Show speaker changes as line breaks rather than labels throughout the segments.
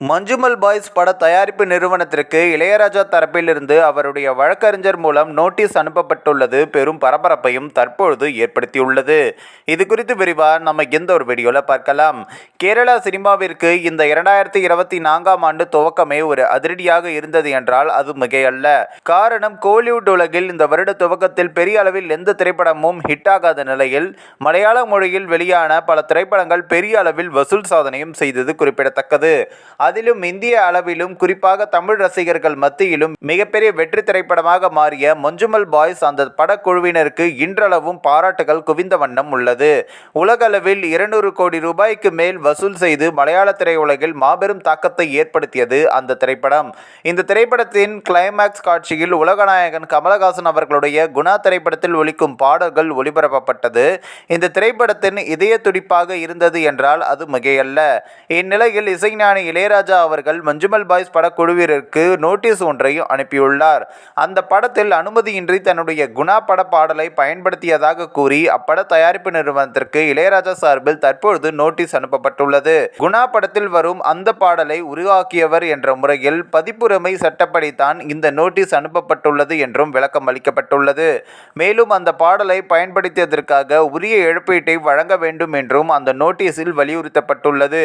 Manjummel boys பட தயாரிப்பு நிறுவனத்திற்கு இளையராஜா தரப்பிலிருந்து அவருடைய வழக்கறிஞர் மூலம் நோட்டீஸ் அனுப்பப்பட்டுள்ளது. பெரும் பரபரப்பையும் தற்பொழுது ஏற்படுத்தியுள்ளது. இது குறித்து விரிவாக நம்ம எந்த ஒரு வீடியோவில் பார்க்கலாம். கேரளா சினிமாவிற்கு இந்த இரண்டாயிரத்தி இருபத்தி நான்காம் ஆண்டு துவக்கமே ஒரு அதிரடியாக இருந்தது என்றால் அது மிகையல்ல. காரணம் கோலிவுட் உலகில் இந்த வருட துவக்கத்தில் பெரிய அளவில் எந்த திரைப்படமும் ஹிட் ஆகாத நிலையில் மலையாள மொழியில் வெளியான பல திரைப்படங்கள் பெரிய அளவில் வசூல் சாதனையும் செய்தது குறிப்பிடத்தக்கது. அதிலும் இந்திய அளவிலும் குறிப்பாக தமிழ் ரசிகர்கள் மத்தியிலும் மிகப்பெரிய வெற்றி திரைப்படமாக மாறிய மஞ்சுமல் பாய்ஸ் அந்த படக்குழுவினருக்கு இன்றளவும் பாராட்டுகள் குவிந்த வண்ணம் உள்ளது. உலகளவில் இருநூறு கோடி ரூபாய்க்கு மேல் வசூல் செய்து மலையாள திரையுலகில் மாபெரும் தாக்கத்தை ஏற்படுத்தியது அந்த திரைப்படம். இந்த திரைப்படத்தின் கிளைமேக்ஸ் காட்சியில் உலகநாயகன் கமலஹாசன் அவர்களுடைய குணா திரைப்படத்தில் ஒலிக்கும் பாடல்கள் ஒளிபரப்பப்பட்டது. இந்த திரைப்படத்தின் இதய துடிப்பாக இருந்தது என்றால் அது மிகையல்ல. இந்நிலையில் இசைஞானி இளையராஜா அவர்கள் மஞ்சுமல் பாய்ஸ் படக்குழுவிற்கு நோட்டீஸ் ஒன்றையும் அனுப்பியுள்ளார். அந்த படத்தில் அனுமதியின்றி தன்னுடைய குணா பட பாடலை பயன்படுத்தியதாக கூறி அப்பட தயாரிப்பு நிறுவனத்திற்கு இளையராஜா சார்பில் தற்பொழுது நோட்டீஸ் அனுப்பப்பட்டுள்ளது குணா படத்தில் வரும் அந்த பாடலை உருவாக்கியவர் என்ற முறையில் பதிப்புரிமை சட்டப்படித்தான் இந்த நோட்டீஸ் அனுப்பப்பட்டுள்ளது என்றும் விளக்கம் அளிக்கப்பட்டுள்ளது. மேலும் அந்த பாடலை பயன்படுத்தியதற்காக உரிய இழப்பீட்டை வழங்க வேண்டும் என்றும் அந்த நோட்டீஸில் வலியுறுத்தப்பட்டுள்ளது.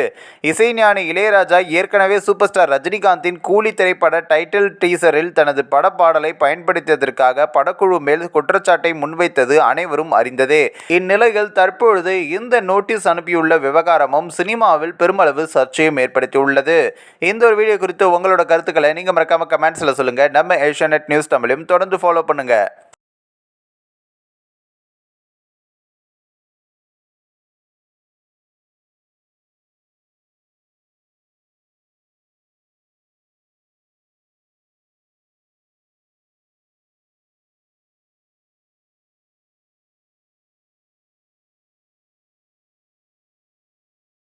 இசைஞானி இளையராஜா ஏற்கனவே சூப்பர் ஸ்டார் ரஜினிகாந்தின் கூலி திரைப்பட டைட்டில் டீசரில் தனது படப்பாடலை பயன்படுத்தியதற்காக படக்குழு மேல் குற்றச்சாட்டை முன்வைத்தது அனைவரும் அறிந்ததே. இந்நிலையில் தற்பொழுது இந்த நோட்டீஸ் அனுப்பியுள்ள விவகாரமும் சினிமாவில் பெருமளவு சர்ச்சையும் ஏற்படுத்தியுள்ளது. இந்த ஒரு வீடியோ குறித்து உங்களோட கருத்துக்களை நீங்கள் மறக்காமல் கமெண்ட்ஸில் சொல்லுங்கள் நம்ம ஏஷியா நியூஸ் தமிழையும் தொடர்ந்து ஃபாலோ பண்ணுங்கள்